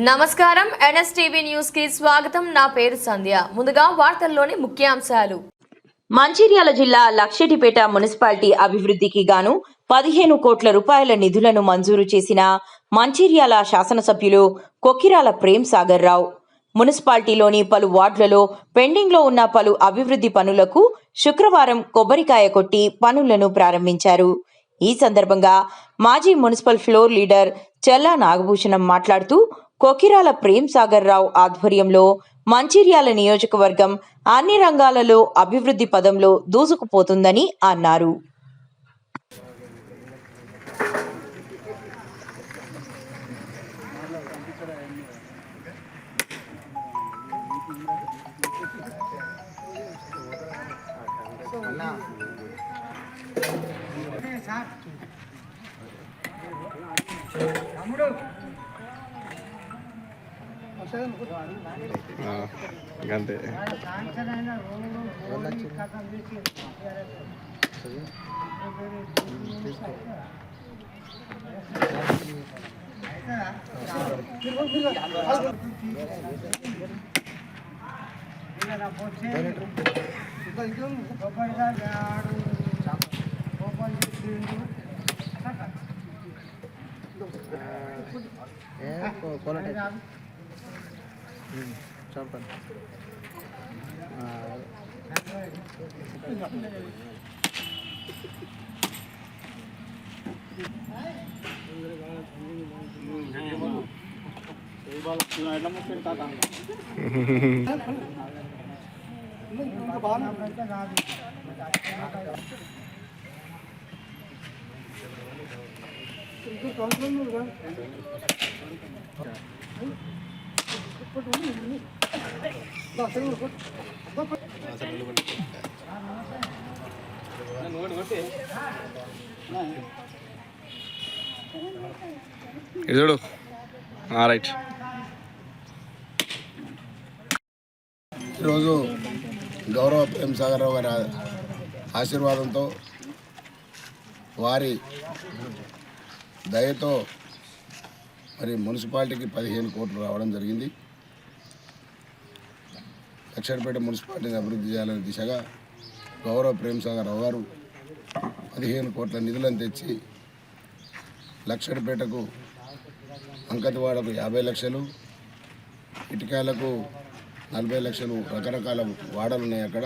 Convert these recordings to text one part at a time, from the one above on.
నమస్కారం. ఎన్ఎస్టీవీ న్యూస్కి స్వాగతం. నా పేరు సంధ్య. ముందుగా వార్తల్లోని ముఖ్యాంశాలు. మంచిర్యాల జిల్లా లక్షటిపేట మున్సిపాలిటీ అభివృద్ధికి గాను పదిహేను కోట్ల రూపాయల నిధులను మంజూరు చేసిన మంచిర్యాల శాసనసభ్యులు కొక్కిరాల ప్రేమ్ సాగర్ రావు. మున్సిపాలిటీలోని పలు వార్డులలో పెండింగ్లో ఉన్న పలు అభివృద్ధి పనులకు శుక్రవారం కొబ్బరికాయ కొట్టి పనులను ప్రారంభించారు. ఈ సందర్భంగా మాజీ municipal floor leader Chella Nagabhushanam మాట్లాడుతూ కొకిరాల ప్రేమ్ సాగర్ రావు ఆధ్వర్యంలో మంచిర్యాల నియోజకవర్గం అన్ని రంగాలలో అభివృద్ధి పదంలో దూసుకుపోతుందని అన్నారు. అంతే కొంచెం గొప్పగా ఆడు గొప్పలు చేసిండు ఏ కొలట ఆ, గంతే ఇది చూడు. రైట్. ఈరోజు గౌరవ ప్రేమ్ సాగర్ రావు గారి ఆశీర్వాదంతో వారి దయతో మరి మున్సిపాలిటీకి పదిహేను కోట్లు రావడం జరిగింది. లక్షరపేట మున్సిపాలిటీని అభివృద్ధి చేయాలనే దిశగా గౌరవ ప్రేమ్ సాగర్ గారు పదిహేను కోట్ల నిధులను తెచ్చి లక్షడిపేటకు అంకతివాడకు యాభై లక్షలు ఇటుకాలకు నలభై లక్షలు రకరకాల వాడలు ఉన్నాయి అక్కడ.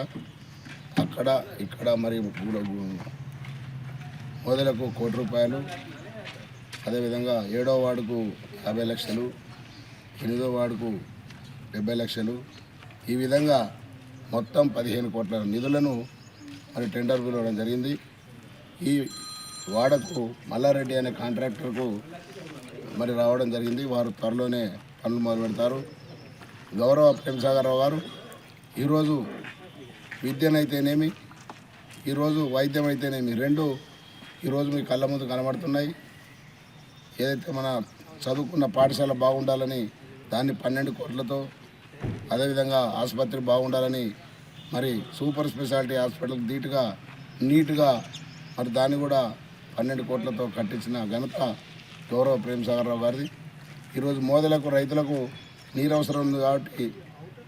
అక్కడ ఇక్కడ మరి మొదలకు కోటి రూపాయలు అదేవిధంగా ఏడో వార్డుకు యాభై లక్షలు ఎనిమిదో వార్డుకు డెబ్బై లక్షలు ఈ విధంగా మొత్తం పదిహేను కోట్ల నిధులను మరి టెండర్ పిలవడం జరిగింది. ఈ వాడకు మల్లారెడ్డి అనే కాంట్రాక్టర్కు మరి రావడం జరిగింది. వారు త్వరలోనే పనులు మొదలు పెడతారు. గౌరవ ప్రేమసాగరరావు గారు ఈరోజు విద్యనైతేనేమి ఈరోజు వైద్యం అయితేనేమి రెండు ఈరోజు మీ కళ్ళ ముందు కనబడుతున్నాయి. ఏదైతే మన చదువుకున్న పాఠశాల బాగుండాలని దాన్ని పన్నెండు కోట్లతో అదేవిధంగా ఆసుపత్రి బాగుండాలని మరి సూపర్ స్పెషాలిటీ హాస్పిటల్ ధీటుగా నీట్గా మరి దాన్ని కూడా పన్నెండు కోట్లతో కట్టించిన ఘనత గౌరవ ప్రేమసాగరరావు గారిది. ఈరోజు మోదలకు రైతులకు నీరు అవసరం ఉంది కాబట్టి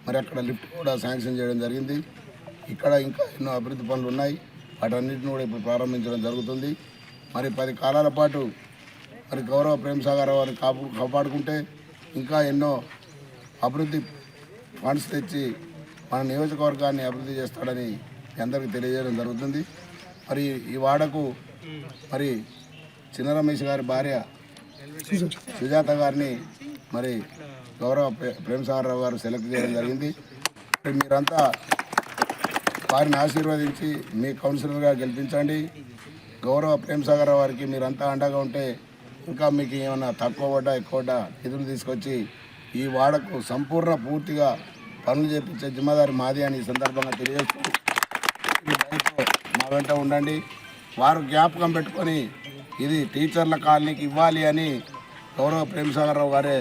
మరి అక్కడ లిఫ్ట్ కూడా శాంక్షన్ చేయడం జరిగింది. ఇక్కడ ఇంకా ఎన్నో అభివృద్ధి పనులు ఉన్నాయి. వాటన్నిటిని కూడా ఇప్పుడు ప్రారంభించడం జరుగుతుంది. మరి పది కాలాల పాటు మరి గౌరవ ప్రేమసాగర్ వారిని కాపు కాపాడుకుంటే ఇంకా ఎన్నో అభివృద్ధి ఫండ్స్ తెచ్చి మన నియోజకవర్గాన్ని అభివృద్ధి చేస్తాడని అందరికీ తెలియజేయడం జరుగుతుంది. మరి ఈ వాడకు మరి చిన్న రమేష్ గారి భార్య సుజాత గారిని మరి గౌరవ ప్రే- ప్రేమసాగర్ రావు గారు సెలెక్ట్ చేయడం జరిగింది. మరి మీరంతా వారిని ఆశీర్వదించి మీ కౌన్సిలర్గా గెలిపించండి. గౌరవ ప్రేమసాగర్ వారికి మీరంతా అండగా ఉంటే ఇంకా మీకు ఏమైనా తక్కువ పడ్డా ఎక్కువ పడ్డా నిధులు తీసుకొచ్చి ఈ వాడకు సంపూర్ణ పూర్తిగా పనులు చేపించే జిమ్మదారి మాది అని ఈ సందర్భంగా తెలియజేస్తూ మా వెంట ఉండండి. వారు జ్ఞాపకం పెట్టుకొని ఇది టీచర్ల కాలనీకి ఇవ్వాలి అని గౌరవ ప్రేమసాగరరావు గారే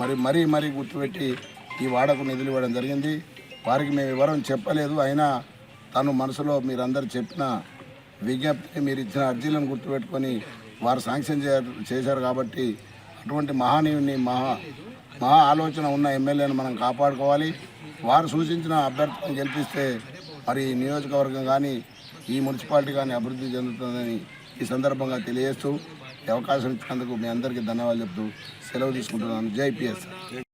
మరి మరీ మరీ గుర్తుపెట్టి ఈ వాడకు నిధులు ఇవ్వడం జరిగింది. వారికి మేము వివరం చెప్పలేదు. అయినా తను మనసులో మీరందరు చెప్పిన విజ్ఞప్తిని మీరు ఇచ్చిన అర్జీలను గుర్తుపెట్టుకొని వారు శాంక్షన్ చే చేశారు కాబట్టి అటువంటి మహానీయుని మహా మహా ఆలోచన ఉన్న ఎమ్మెల్యేను మనం కాపాడుకోవాలి. వారు సూచించిన అభ్యర్థిని గెలిపిస్తే మరి నియోజకవర్గం కానీ ఈ మున్సిపాలిటీ కానీ అభివృద్ధి చెందుతుందని ఈ సందర్భంగా తెలియజేస్తూ అవకాశం ఇచ్చినందుకు మీ అందరికీ ధన్యవాదాలు చెప్తూ సెలవు తీసుకుంటున్నాను. జైపీఎస్